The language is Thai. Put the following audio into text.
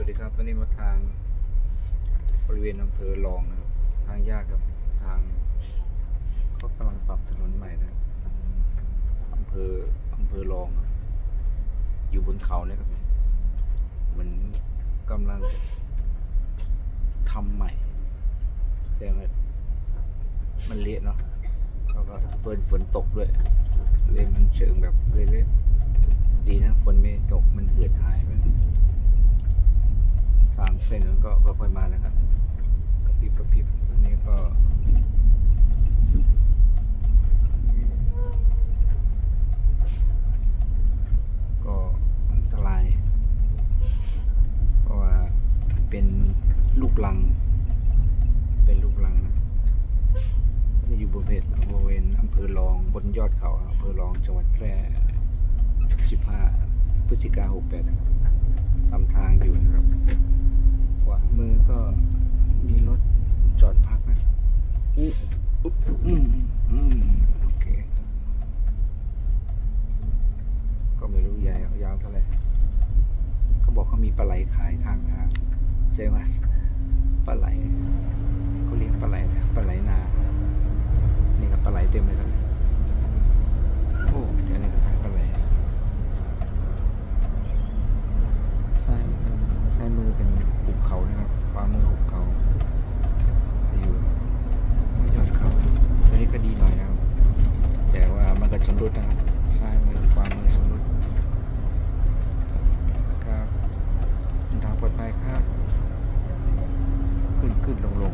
วัสดีครับตอนนี้มาทางบริเวณอำเภอรองนะครับ ทางยากครับ ทางเขากำลังปรับถนนใหม่นะอำเภออำเภอรองอยู่บนเขาเนี่ยครับเหมือนกำลังทำใหม่แสดงว่ามันเละเนาะแล้วก็เปิดฝนตกด้วยเลยมันเชิงแบบเเส้นนั้นก็ค่อยๆมาแล้วครับกระพริบกระพริบอันนี้ก็ก็อันตราย เพราะว่าเป็นลูกลัง เป็นลูกลังนะนี่อยู่บริเวณบริเวณอำเภอรองบนยอดเขาอำเภอรองจังหวัดแพร่ 15 พฤศจิกา68นะครับตามทางอยู่นะครับ ขวามือก็มีรถจอดพักนะอุ๊อุ๊บอืมอืมโอเค ก็ไม่รู้ยาวยาวเท่าไหร่ เขามีปลาไหลขายข้างทางเซวัสปลาไหลเขาเรียกปลาไหลนะปลาไหลนา นี่ครับปลาไหลเต็มเลยครับโอ้แถวนี้ก็ขายปลาไหลซ้ายซ้ายมือเป็นหุบเขานะครับขวามือหุบเขาอยู่ยอดเขาตอนนี้ก็ดีหน่อยนะครับแต่ว่ามันก็ชำรุดนะครับซ้ายมือขวามือชำรุดครับเดินทางปลอดภัยครับ ขึ้นขึ้น ลงล